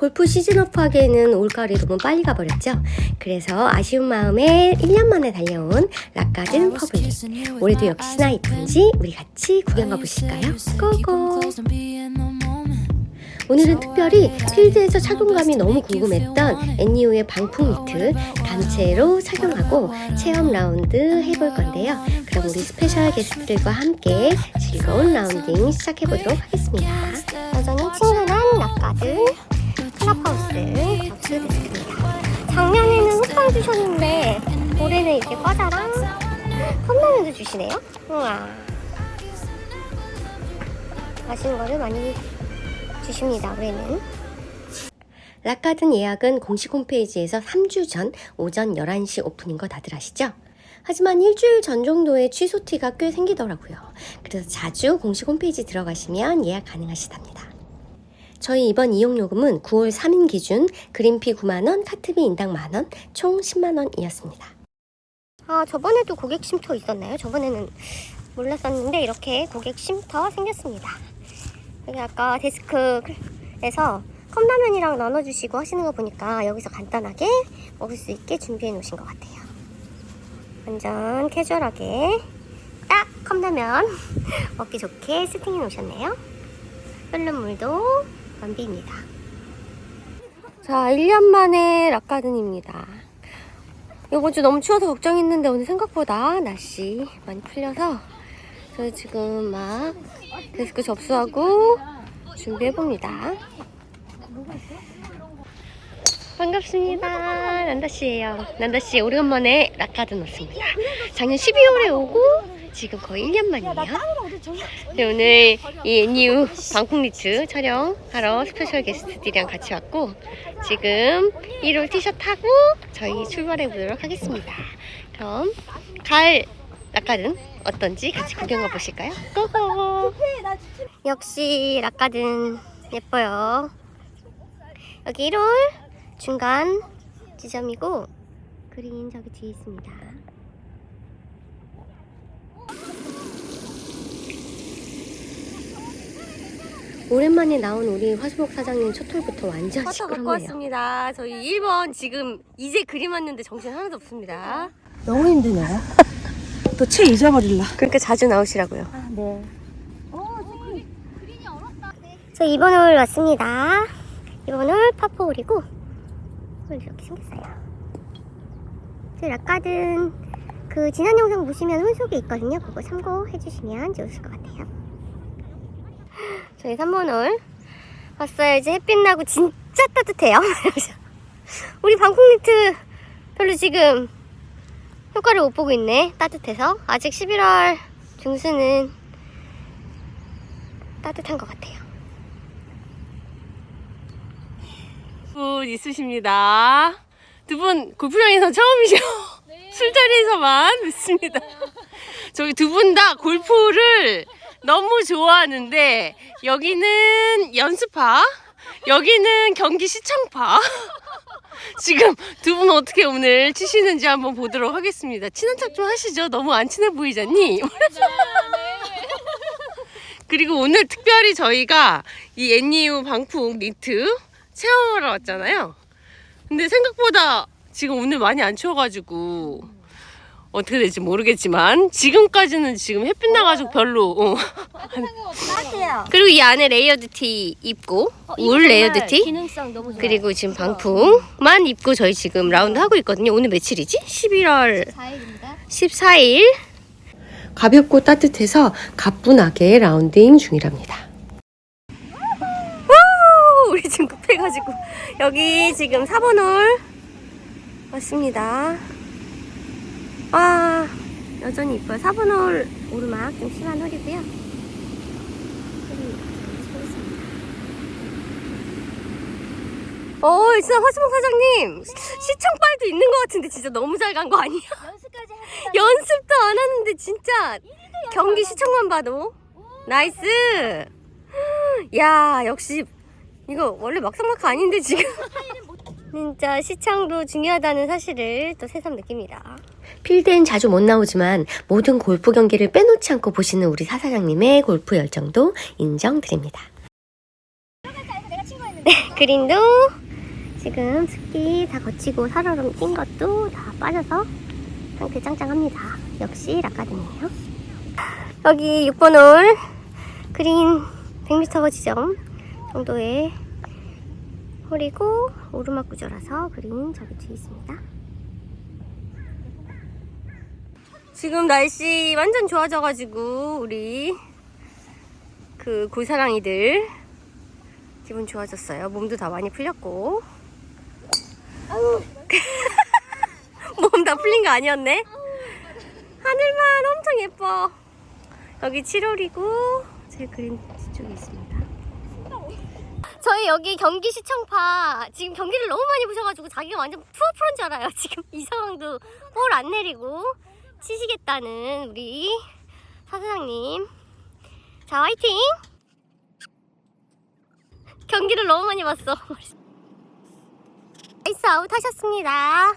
골프 시즌오프 하기에는 올가을이 너무 빨리 가버렸죠. 그래서 아쉬운 마음에 1년 만에 달려온 락가든 퍼블릭. 올해도 역시나 이쁜지 우리 같이 구경 가보실까요? 고고! 오늘은 특별히 필드에서 착용감이 너무 궁금했던 애니우의 방풍 니트 단체로 착용하고 체험 라운드 해볼 건데요. 그럼 우리 스페셜 게스트들과 함께 즐거운 라운딩 시작해보도록 하겠습니다. 여전히 친근한 락가든 주셨는데 올해는 이렇게 과자랑 컵라면도 주시네요. 우와. 맛있는 거를 많이 주십니다. 올해는. 락가든 예약은 공식 홈페이지에서 3주 전 오전 11시 오픈인 거 다들 아시죠? 하지만 일주일 전 정도의 취소티가 꽤 생기더라고요. 그래서 자주 공식 홈페이지 들어가시면 예약 가능하시답니다. 저희 이번 이용 요금은 9월 3인 기준 그린피 9만원, 카트비 인당 만원, 총 10만원이었습니다. 아, 저번에도 고객 쉼터 있었나요? 저번에는 몰랐었는데 이렇게 고객 쉼터 생겼습니다. 여기 아까 데스크에서 컵라면이랑 나눠주시고 하시는 거 보니까 여기서 간단하게 먹을 수 있게 준비해 놓으신 것 같아요. 완전 캐주얼하게 딱 컵라면 먹기 좋게 세팅해 놓으셨네요. 끓는 물도 완비입니다. 자, 1년 만에 락가든입니다. 이번 주 너무 추워서 걱정했는데 오늘 생각보다 날씨 많이 풀려서 저희 지금 막 데스크 접수하고 준비해봅니다. 반갑습니다. 난다씨예요. 난다씨 오랜만에 락가든 왔습니다. 작년 12월에 오고 지금 거의 1년 만이에요. 네, 오늘 이 NU 방풍리츠 촬영하러 스페셜 게스트들이랑 같이 왔고 지금 1월 티셔츠 타고 저희 출발해 보도록 하겠습니다. 그럼 가을 락가든 어떤지 같이 구경 가보실까요? 고고! 역시 락가든 예뻐요. 여기 1월 중간 지점이고 그린 저기 뒤에 있습니다. 오랜만에 나온 우리 화수목 사장님 첫 톨부터 완전 갖고 시끄럽네요. 왔습니다. 저희 1번 지금 이제 그림 왔는데 정신 하나도 없습니다. 너무 힘드네요. 또채 잊어버릴라. 그러니까 자주 나오시라고요. 아, 네. 저 2번 홀 왔습니다. 2번 홀 파포홀이고 홀 이렇게 생겼어요. 저희 락가든 그 지난 영상 보시면 홀 속에 있거든요. 그거 참고해 주시면 좋으실 것 같아요. 저희 3번 홀 왔어요. 이제 햇빛 나고 진짜 따뜻해요. 우리 방콕 니트 별로 지금 효과를 못 보고 있네. 따뜻해서 아직 11월 중순은 따뜻한 것 같아요. 분 있으십니다. 두 분 골프장에서 처음이죠? 술자리에서만 뵙습니다. 저희 두분 다 골프를 너무 좋아하는데 여기는 연습파, 여기는 경기 시청파. 지금 두 분 어떻게 오늘 치시는지 한번 보도록 하겠습니다. 친한 척 좀 하시죠. 너무 안 친해 보이잖니? 그리고 오늘 특별히 저희가 이 NU 방풍 니트 체험하러 왔잖아요. 근데 생각보다 지금 오늘 많이 안 추워가지고 어떻게 될지 모르겠지만 지금까지는 지금 햇빛 나가지고 별로 어. 따뜻해요. 그리고 이 안에 레이어드 티 입고 울 레이어드 티 기능성 너무 좋아요. 그리고 지금 방풍만 입고 저희 지금 라운드 하고 있거든요. 오늘 며칠이지? 11월 4일입니다. 14일 가볍고 따뜻해서 가뿐하게 라운딩 중이랍니다. 우! 우리 지금 급해가지고 여기 지금 4번 홀 왔습니다. 아 여전히 이뻐요. 4번 홀 오르막 좀 심한 홀이고요. 어, 진짜 화수봉 사장님 시청빨도 있는 것 같은데 진짜 너무 잘 간 거 아니야? 연습까지 연습도 안 하는데 진짜 경기 시청만 봐도 나이스. 야 역시 이거 원래 막상막하 아닌데 지금 진짜 시청도 중요하다는 사실을 또 새삼 느낍니다. 필드엔 자주 못 나오지만 모든 골프 경기를 빼놓지 않고 보시는 우리 사사장님의 골프 열정도 인정드립니다. 친구였는데. 그린도 지금 습기 다 거치고 살얼음 낀 것도 다 빠져서 상태 짱짱합니다. 역시 라카든이에요. 여기 6번 홀 그린 100m 지점 정도의 홀이고 오르막 구조라서 그린 저기 뒤에 있습니다. 지금 날씨 완전 좋아져가지고 우리 그 골사랑이들 기분 좋아졌어요. 몸도 다 많이 풀렸고. 몸 다 풀린 거 아니었네? 하늘만 엄청 예뻐. 여기 7월이고 제 그림 뒤쪽에 있습니다. 저희 여기 경기 시청파 지금 경기를 너무 많이 보셔가지고 자기가 완전 프로프로인 줄 알아요. 지금 이 상황도 볼 안 내리고 치시겠다는 우리 사사장님. 자 화이팅! 경기를 너무 많이 봤어. 나이스 아웃 하셨습니다.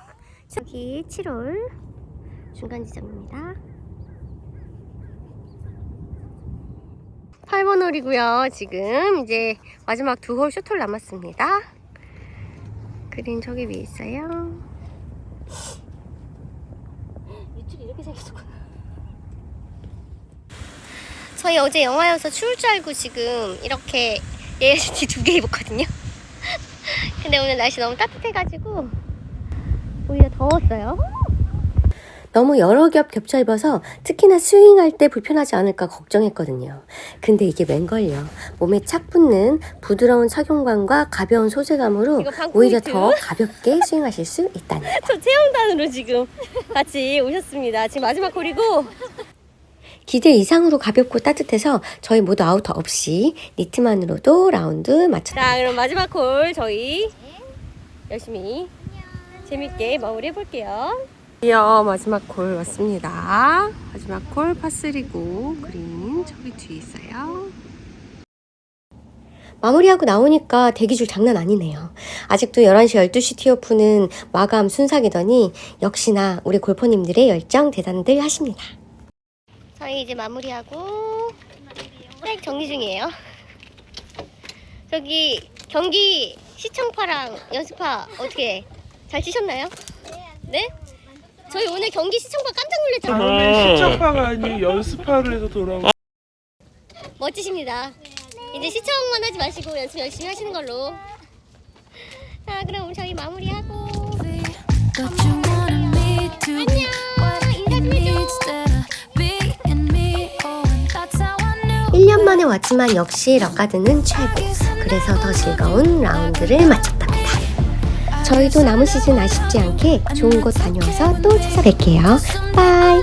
여기 7홀 중간 지점입니다. 8번 홀이고요. 지금 이제 마지막 두 홀 쇼트홀 남았습니다. 그린 저기 위에 있어요. 이렇게 생겼구나. 저희 어제 영화여서 추울 줄 알고 지금 이렇게 예시티 두 개 입었거든요. 근데 오늘 날씨 너무 따뜻해가지고 오히려 더웠어요. 너무 여러 겹 겹쳐 입어서 특히나 스윙할 때 불편하지 않을까 걱정했거든요. 근데 이게 웬걸요. 몸에 착 붙는 부드러운 착용감과 가벼운 소재감으로 오히려. 더 가볍게 스윙하실 수 있다니. 저 체험단으로 지금 같이 오셨습니다. 지금 마지막 홀이고 기대 이상으로 가볍고 따뜻해서 저희 모두 아웃 없이 니트만으로도 라운드 맞췄 자 그럼 마지막 홀 저희 열심히 재밌게 마무리 해 볼게요. 드디어 마지막 홀 왔습니다. 마지막 홀 파3고 그린 저기 뒤에 있어요. 마무리하고 나오니까 대기줄 장난 아니네요. 아직도 11시, 12시 티오프는 마감 순삭이더니 역시나 우리 골퍼님들의 열정 대단들 하십니다. 저희 이제 마무리하고 트랙 정리 중이에요. 저기 경기 시청파랑 연습파 어떻게 잘 치셨나요? 네? 저희 오늘 경기 시청파 깜짝 놀랐잖아요. 다음에 시청파가 아닌 연습파로 해서 돌아오고 멋지십니다. 이제 시청만 하지 마시고 연습 열심히 하시는 걸로. 자, 그럼 저희 마무리하고. But you wanted me to be what you need instead of being me. Oh, and that's how I knew. 1년 만에 왔지만 역시 럭가드는 최고. 그래서 더 즐거운 라운드를 마쳤답니다. 저희도 남은 시즌 아쉽지 않게 좋은 곳 다녀와서 또 찾아뵐게요. 바이.